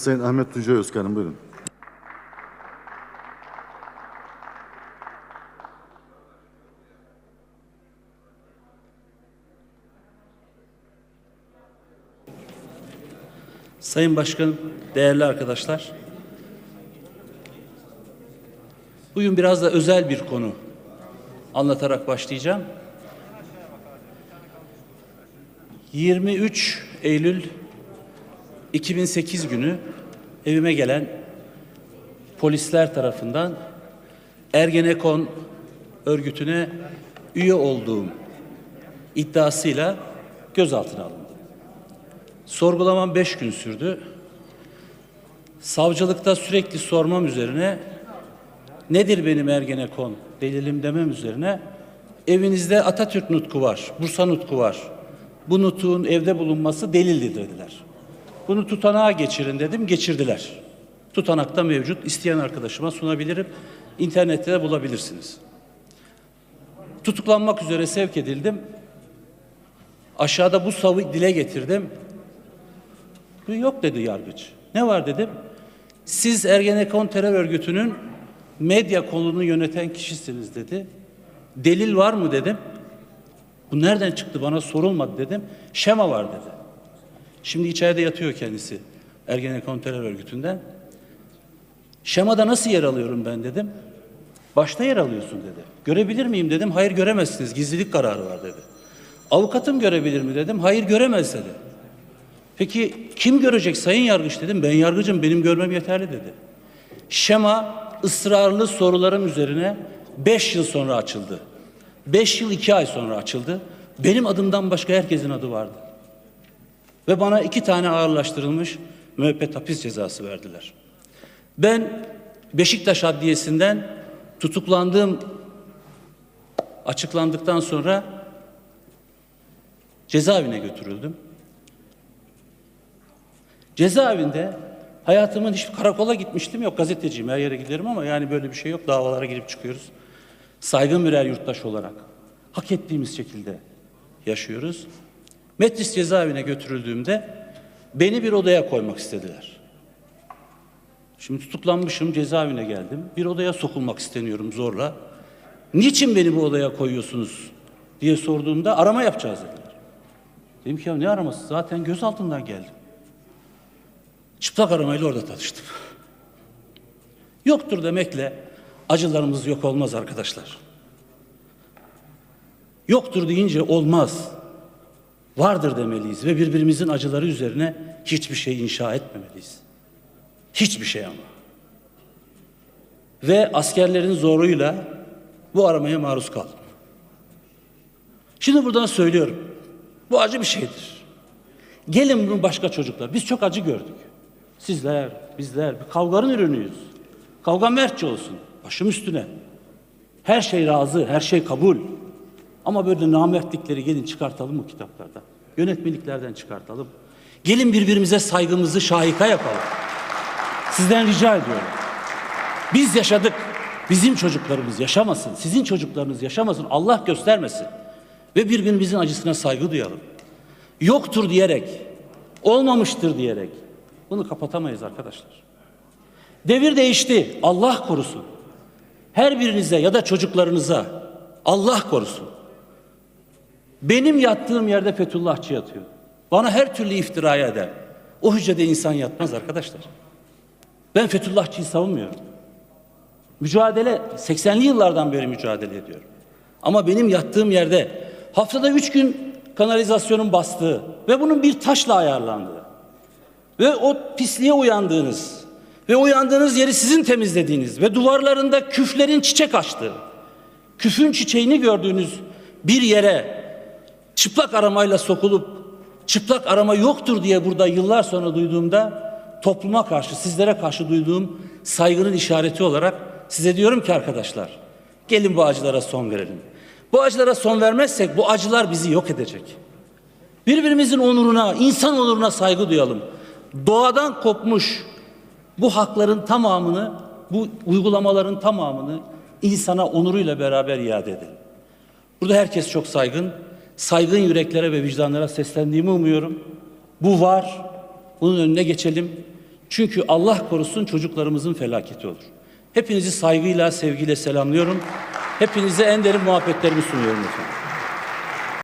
Sayın Ahmet Tuncay Özkan'ım buyurun. Sayın Başkanım, değerli arkadaşlar. Bugün biraz da özel bir konu anlatarak başlayacağım. 23 Eylül 2008 günü evime gelen polisler tarafından Ergenekon örgütüne üye olduğum iddiasıyla gözaltına alındım. Sorgulamam beş gün sürdü. Savcılıkta sürekli sormam üzerine nedir benim Ergenekon delilim demem üzerine evinizde Atatürk nutku var, Bursa nutku var. Bu nutkuğun evde bulunması delildir dediler. Bunu tutanağa geçirin dedim, geçirdiler. Tutanakta mevcut, isteyen arkadaşıma sunabilirim. İnternette de bulabilirsiniz. Tutuklanmak üzere sevk edildim. Aşağıda bu savı dile getirdim. Yok dedi yargıç. Ne var dedim. Siz Ergenekon terör örgütünün medya kolunu yöneten kişisiniz dedi. Delil var mı dedim. Bu nereden çıktı bana sorulmadı dedim. Şema var dedi. Şimdi içeride yatıyor kendisi Ergenekon terör örgütünden. Şemada nasıl yer alıyorum ben dedim. Başta yer alıyorsun dedi. Görebilir miyim dedim. Hayır göremezsiniz. Gizlilik kararı var dedi. Avukatım görebilir mi dedim. Hayır göremez dedi. Peki kim görecek sayın yargıç dedim. Ben yargıcım benim görmem yeterli dedi. Şema ısrarlı sorularım üzerine beş yıl sonra açıldı. Beş yıl iki ay sonra açıldı. Benim adımdan başka herkesin adı vardı. Ve bana iki tane ağırlaştırılmış müebbet hapis cezası verdiler. Ben Beşiktaş Adliyesi'nden tutuklandığım açıklandıktan sonra cezaevine götürüldüm. Cezaevinde hayatımın hiç karakola gitmiştim yok gazeteciyim her yere giderim ama yani böyle bir şey yok davalara girip çıkıyoruz. Saygın birer yurttaş olarak hak ettiğimiz şekilde yaşıyoruz. Metris cezaevine götürüldüğümde beni bir odaya koymak istediler. Şimdi tutuklanmışım cezaevine geldim. Bir odaya sokulmak isteniyorum zorla. Niçin beni bu odaya koyuyorsunuz diye sorduğumda arama yapacağız dediler. Dedim ki ya ne araması zaten gözaltından geldim. Çıplak aramayla orada tanıştım. Yoktur demekle acılarımız yok olmaz arkadaşlar. Yoktur deyince olmaz. Vardır demeliyiz ve birbirimizin acıları üzerine hiçbir şey inşa etmemeliyiz. Hiçbir şey ama. Ve askerlerin zoruyla bu aramaya maruz kaldım. Şimdi buradan söylüyorum. Bu acı bir şeydir. Gelin bunu başka çocuklar. Biz çok acı gördük. Sizler, bizler bir kavganın ürünüyüz. Kavga mertçe olsun. Başım üstüne. Her şey razı, her şey kabul. Ama böyle namertlikleri gelin çıkartalım bu kitaplardan. Yönetmeliklerden çıkartalım. Gelin birbirimize saygımızı şahika yapalım. Sizden rica ediyorum. Biz yaşadık. Bizim çocuklarımız yaşamasın. Sizin çocuklarınız yaşamasın. Allah göstermesin. Ve birbirimizin acısına saygı duyalım. Yoktur diyerek, olmamıştır diyerek bunu kapatamayız arkadaşlar. Devir değişti. Allah korusun. Her birinize ya da çocuklarınıza Allah korusun. Benim yattığım yerde Fethullahçı yatıyor. Bana her türlü iftiraya eder. O hücrede insan yatmaz arkadaşlar. Ben Fethullahçıyı savunmuyorum. Mücadele 80'li yıllardan beri mücadele ediyorum. Ama benim yattığım yerde haftada üç gün kanalizasyonun bastığı ve bunun bir taşla ayarlandığı ve o pisliğe uyandığınız ve uyandığınız yeri sizin temizlediğiniz ve duvarlarında küflerin çiçek açtığı, küfün çiçeğini gördüğünüz bir yere çıplak aramayla sokulup çıplak arama yoktur diye burada yıllar sonra duyduğumda topluma karşı, sizlere karşı duyduğum saygının işareti olarak size diyorum ki arkadaşlar, gelin bu acılara son verelim. Bu acılara son vermezsek bu acılar bizi yok edecek. Birbirimizin onuruna, insan onuruna saygı duyalım. Doğadan kopmuş bu hakların tamamını, bu uygulamaların tamamını insana onuruyla beraber iade edelim. Burada herkes çok saygın. Saygın yüreklere ve vicdanlara seslendiğimi umuyorum. Bu var. Bunun önüne geçelim. Çünkü Allah korusun çocuklarımızın felaketi olur. Hepinizi saygıyla, sevgiyle selamlıyorum. Hepinize en derin muhabbetlerimi sunuyorum efendim.